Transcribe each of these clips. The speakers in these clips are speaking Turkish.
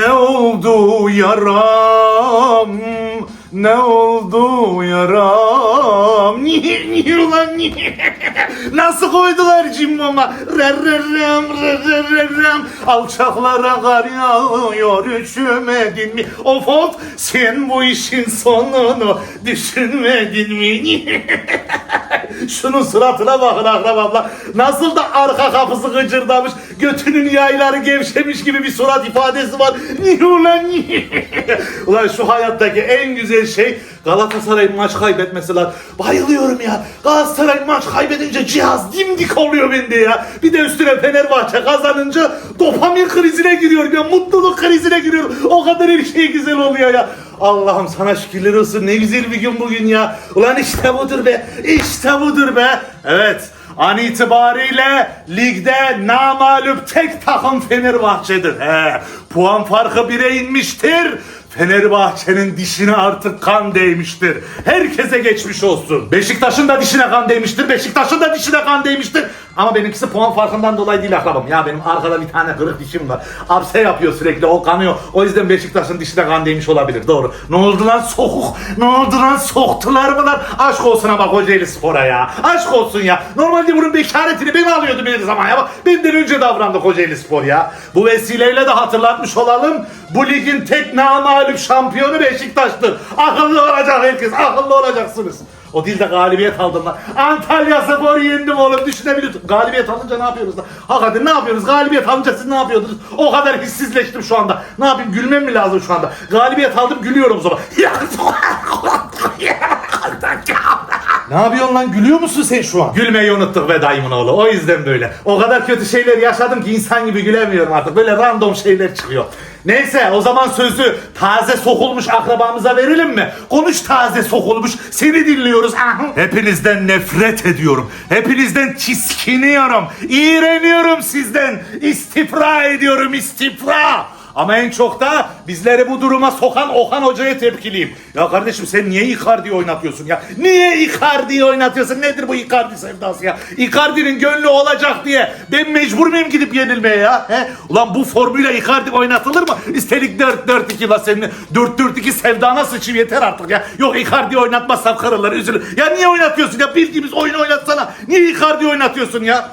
oldu yaram? Ne oldu yaram? Niye, niye ulan niye? Nasıl koydular cimboma? Rerrerem, rerrerem. Alçaklara kar yağıyor, üşümedin mi? Of of, sen bu işin sonunu düşünmedin mi? Şunun suratına bakın akrabamla. Nasıl da arka kapısı gıcırdamış, götünün yayları gevşemiş gibi bir surat ifadesi var. Niye ulan niye? ulan şu hayattaki en güzel şey Galatasaray'ın maç kaybetmesi lan. Bayılıyorum ya. Galatasaray maç kaybedince cihaz dimdik oluyor bende ya. Bir de üstüne Fenerbahçe kazanınca dopamin krizine giriyorum ya. Mutluluk krizine giriyorum. O kadar her şey güzel oluyor ya. Allah'ım sana şükürler olsun. Ne güzel bir gün bugün ya. Ulan işte budur be. İşte budur be. Evet. An itibariyle ligde namalup tek takım Fenerbahçe'dir. He, puan farkı 1'e inmiştir. Fenerbahçe'nin dişine artık kan değmiştir. Herkese geçmiş olsun. Beşiktaş'ın da dişine kan değmiştir. Beşiktaş'ın da dişine kan değmiştir. Ama benimkisi puan farkından dolayı değil akrabam. Ya benim arkada bir tane kırık dişim var. Apse yapıyor sürekli o kanıyor. O yüzden Beşiktaş'ın dişine kan değmiş olabilir. Doğru. Ne oldu lan sokuk? Ne oldu lan soktular mı lan? Aşk olsun ama Kocaeli Spor'a ya. Aşk olsun ya. Normalde bunun bekaretini ben alıyordum bir zaman ya. Bak benden önce davrandı Kocaeli Spor ya. Bu vesileyle de hatırlatmış olalım. Bu ligin tek namalip şampiyonu Beşiktaş'tır. Akıllı olacak herkes. Akıllı olacaksınız. O değil de galibiyet aldım lan. Antalya Spor'u yendim oğlum düşünebiliyorsun. Galibiyet alınca ne yapıyoruz lan? Hakikaten ne yapıyoruz? Galibiyet alınca siz ne yapıyordunuz? O kadar hissizleştim şu anda. Ne yapayım? Gülmem mi lazım şu anda? Galibiyet aldım gülüyorum o zaman. Ne yapıyorsun lan? Gülüyor musun sen şu an? Gülmeyi unuttuk be dayımın oğlu. O yüzden böyle. O kadar kötü şeyler yaşadım ki insan gibi gülemiyorum artık. Böyle random şeyler çıkıyor. Neyse o zaman sözü taze sokulmuş akrabamıza verelim mi? Konuş taze sokulmuş. Seni dinliyoruz. Hepinizden nefret ediyorum. Hepinizden tiskiniyorum. İğreniyorum sizden. İstifra ediyorum istifra. Ama en çok da bizleri bu duruma sokan Okan Hoca'ya tepkiliyim. Ya kardeşim sen niye Icardi'yi oynatıyorsun ya? Niye Icardi'yi oynatıyorsun? Nedir bu Icardi sevdası ya? Icardi'nin gönlü olacak diye ben mecbur muyum gidip yenilmeye ya? He? Ulan bu formuyla Icardi oynatılır mı? Üstelik 4-4-2 la senin 4-4-2 sevdana sıçayım yeter artık ya. Yok Icardi oynatmazsam karılar üzülür. Ya niye oynatıyorsun ya? Bildiğimiz oyunu oynatsana. Niye Icardi oynatıyorsun ya?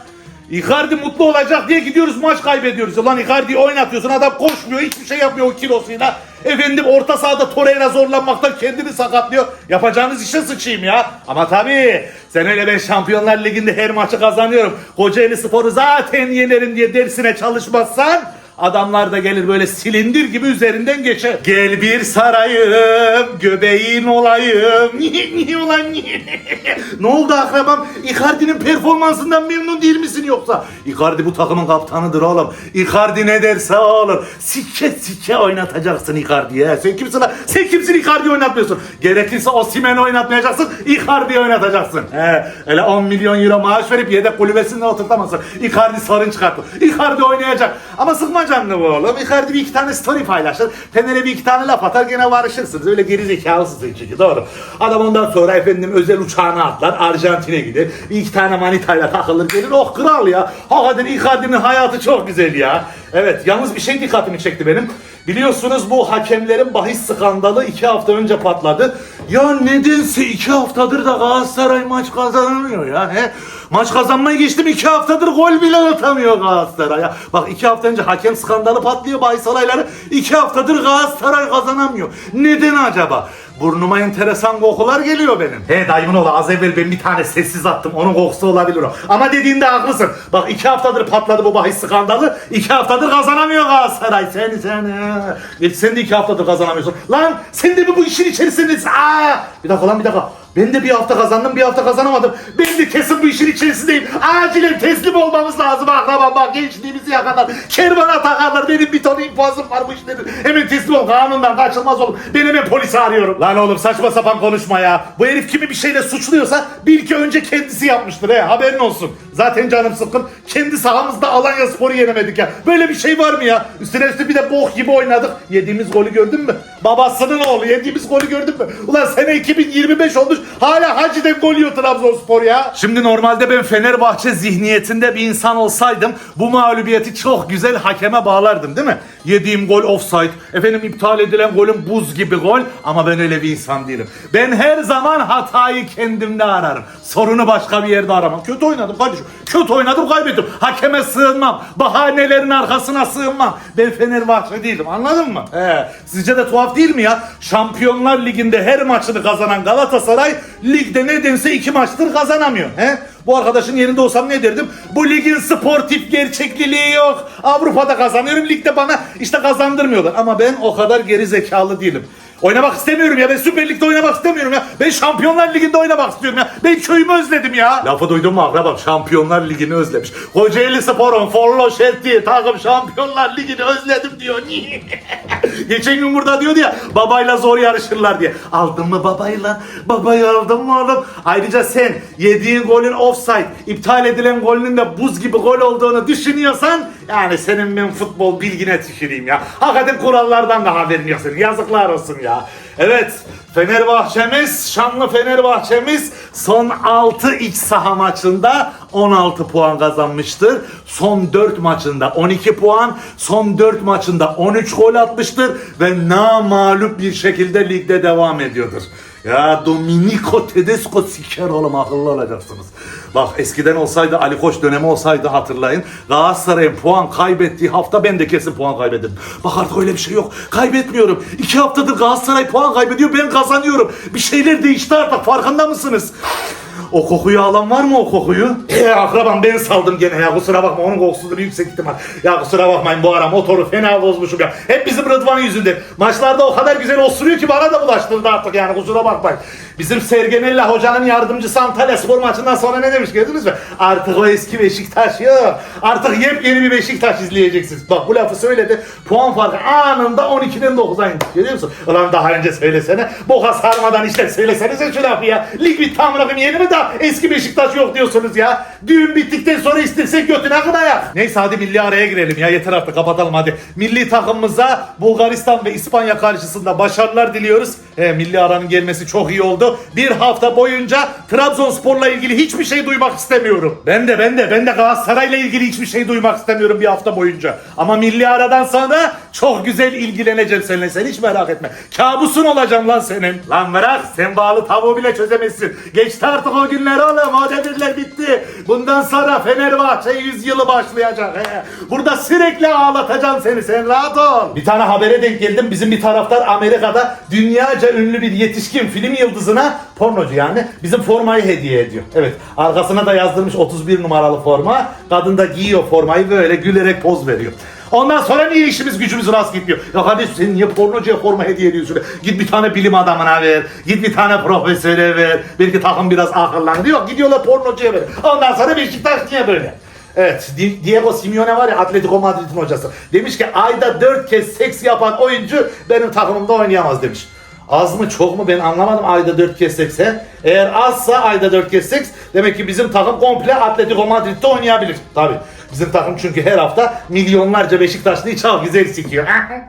Icardi mutlu olacak diye gidiyoruz maç kaybediyoruz. Ulan Icardi'yi oynatıyorsun adam koşmuyor hiçbir şey yapmıyor o kilosuyla. Efendim orta sahada Torreira zorlanmaktan kendini sakatlıyor. Yapacağınız işe sıçayım ya. Ama tabii sen öyle ben Şampiyonlar Ligi'nde her maçı kazanıyorum. Kocaeli Spor'u zaten yenerim diye dersine çalışmazsan Adamlar da gelir böyle silindir gibi üzerinden geçer. Gel bir sarayım, göbeğin olayım. Niye, niye ulan niye? ne oldu akrabam? Icardi'nin performansından memnun değil misin yoksa? Icardi bu takımın kaptanıdır oğlum. Icardi ne derse olur. Sike sike oynatacaksın Icardi'ye. Sen kimsin lan? Sen kimsin Icardi oynatmıyorsun? Gerekirse Osimhen'i oynatmayacaksın. Icardi'yi oynatacaksın. He, öyle 10 milyon euro maaş verip yedek kulübesinde oturtamazsın. Icardi sorun çıkarttı. Icardi oynayacak. Ama sıkma canını bu oğlum. Icardi bir iki tane story paylaşır. Fener'e bir iki tane laf atar gene barışırsınız. Öyle geri zekalısın çünkü doğru. Adam ondan sonra efendim özel uçağına atlar. Arjantin'e gider. Bir iki tane manitayla takılır gelir. Oh kral ya. Hakikaten Icardi'nin hayatı çok güzel ya. Evet yalnız bir şey dikkatimi çekti benim. Biliyorsunuz bu hakemlerin bahis skandalı iki hafta önce patladı. Ya nedense iki haftadır da Galatasaray maç kazanamıyor ya. He? Maç kazanmayı geçtim iki haftadır gol bile atamıyor Galatasaray ya. Bak iki hafta önce hakem skandalı patlıyor bahis olayları. iki haftadır Galatasaray kazanamıyor. Neden acaba? Burnuma enteresan kokular geliyor benim. He dayımın oğlu az evvel ben bir tane sessiz attım. Onun kokusu olabilir o. Ama dediğinde haklısın. Bak iki haftadır patladı bu bahis skandalı. iki haftadır kazanamıyor Galatasaray. Seni seni. Sen de iki haftadır kazanamıyorsun. Lan sen de mi bu işin içerisindesin? Aa! Bir dakika lan bir dakika. Ben de bir hafta kazandım bir hafta kazanamadım. Ben de kesin bu işin içerisindeyim. Acilen teslim olmamız lazım akrabam bak gençliğimizi yakarlar. Kervana takarlar benim bir ton infazım var bu işlerin. Hemen teslim ol kanundan kaçılmaz oğlum. Ben hemen polisi arıyorum. Lan oğlum saçma sapan konuşma ya. Bu herif kimi bir şeyle suçluyorsa bil ki önce kendisi yapmıştır he haberin olsun. Zaten canım sıkkın. Kendi sahamızda Alanya Spor'u yenemedik ya. Böyle bir şey var mı ya? Üstüne üstü bir de bok gibi oynadık. Yediğimiz golü gördün mü? Babasının oğlu yediğimiz golü gördün mü? Ulan sene 2025 olmuş hala Hacı'den gol yiyor Trabzonspor ya. Şimdi normalde ben Fenerbahçe zihniyetinde bir insan olsaydım bu mağlubiyeti çok güzel hakeme bağlardım değil mi? Yediğim gol offside, efendim iptal edilen golün buz gibi gol ama ben öyle bir insan değilim. Ben her zaman hatayı kendimde ararım. Sorunu başka bir yerde aramam. Kötü oynadım kardeşim. Kötü oynadım kaybettim. Hakeme sığınmam. Bahanelerin arkasına sığınmam. Ben Fenerbahçe değilim anladın mı? He. Sizce de tuhaf değil mi ya? Şampiyonlar Ligi'nde her maçını kazanan Galatasaray ligde nedense iki maçtır kazanamıyor. He? Bu arkadaşın yerinde olsam ne derdim? Bu ligin sportif gerçekliliği yok. Avrupa'da kazanıyorum. Ligde bana işte kazandırmıyorlar. Ama ben o kadar geri zekalı değilim. Oynamak istemiyorum ya. Ben Süper Lig'de oynamak istemiyorum ya. Ben Şampiyonlar Ligi'nde oynamak istiyorum ya. Ben köyümü özledim ya. Lafı duydun mu akrabam? Şampiyonlar Ligi'ni özlemiş. Kocaeli Spor'un Forlo Şerti takım Şampiyonlar Ligi'ni özledim diyor. Geçen gün burada diyordu ya babayla zor yarışırlar diye. Aldın mı babayla? Babayı aldın mı oğlum? Ayrıca sen yediğin golün offside, iptal edilen golünün de buz gibi gol olduğunu düşünüyorsan yani senin ben futbol bilgine tüküreyim ya. Hakikaten kurallardan da haberin yok senin. Yazıklar olsun ya. Evet Fenerbahçemiz, şanlı Fenerbahçemiz son 6 iç saha maçında 16 puan kazanmıştır. Son 4 maçında 12 puan, son 4 maçında 13 gol atmıştır ve namalup bir şekilde ligde devam ediyordur. Ya Dominico Tedesco siker oğlum akıllı olacaksınız. Bak eskiden olsaydı Ali Koç dönemi olsaydı hatırlayın. Galatasaray'ın puan kaybettiği hafta ben de kesin puan kaybederdim. Bak artık öyle bir şey yok. Kaybetmiyorum. İki haftadır Galatasaray puan kaybediyor ben kazanıyorum. Bir şeyler değişti artık farkında mısınız? O kokuyu alan var mı o kokuyu? Eee akrabam ben saldım gene ya kusura bakma onun kokusudur yüksek ihtimal. Ya kusura bakmayın bu ara motoru fena bozmuşum ya. Hep bizim Rıdvan yüzünden. Maçlarda o kadar güzel osuruyor ki bana da bulaştırdı artık yani kusura bakmayın. Bizim Sergenella hocanın yardımcısı Antalya spor maçından sonra ne demiş gördünüz mü? Artık o eski Beşiktaş yok. Artık yepyeni bir Beşiktaş izleyeceksiniz. Bak bu lafı söyledi. Puan farkı anında 12'den 9'a indi. Görüyor musun? Ulan daha önce söylesene. Boka sarmadan işte söylesenize şu lafı ya. Lig bitti amına yeni mi daha eski Beşiktaş yok diyorsunuz ya. Düğün bittikten sonra istersek götüne kadar ya. Neyse hadi milli araya girelim ya yeter artık kapatalım hadi. Milli takımımıza Bulgaristan ve İspanya karşısında başarılar diliyoruz. He, milli aranın gelmesi çok iyi oldu. Bir hafta boyunca Trabzonspor'la ilgili hiçbir şey duymak istemiyorum. Ben de ben de ben de Galatasaray'la ilgili hiçbir şey duymak istemiyorum bir hafta boyunca. Ama milli aradan sonra çok güzel ilgileneceğim seninle sen hiç merak etme. Kabusun olacağım lan senin. Lan bırak sen bağlı tavuğu bile çözemezsin. Geçti artık o günler oğlum o devirler bitti. Bundan sonra Fenerbahçe yüzyılı başlayacak. He. Burada sürekli ağlatacağım seni sen rahat ol. Bir tane habere denk geldim bizim bir taraftar Amerika'da dünyaca ünlü bir yetişkin film yıldızına pornocu yani bizim formayı hediye ediyor. Evet arkasına da yazdırmış 31 numaralı forma. Kadın da giyiyor formayı böyle gülerek poz veriyor. Ondan sonra niye işimiz gücümüz rast gitmiyor? Ya kardeşim sen niye pornocuya forma hediye ediyorsun? Git bir tane bilim adamına ver. Git bir tane profesöre ver. Belki takım biraz akıllandı. Yok gidiyorlar pornocuya ver. Ondan sonra Beşiktaş niye böyle? Evet, Di- Diego Simeone var ya Atletico Madrid'in hocası. Demiş ki ayda 4 kez seks yapan oyuncu benim takımımda oynayamaz demiş. Az mı çok mu ben anlamadım ayda 4 kez seks he? Eğer azsa ayda 4 kez seks demek ki bizim takım komple Atletico Madrid'de oynayabilir. Tabi bizim takım çünkü her hafta milyonlarca Beşiktaşlıyı çok güzel sikiyor.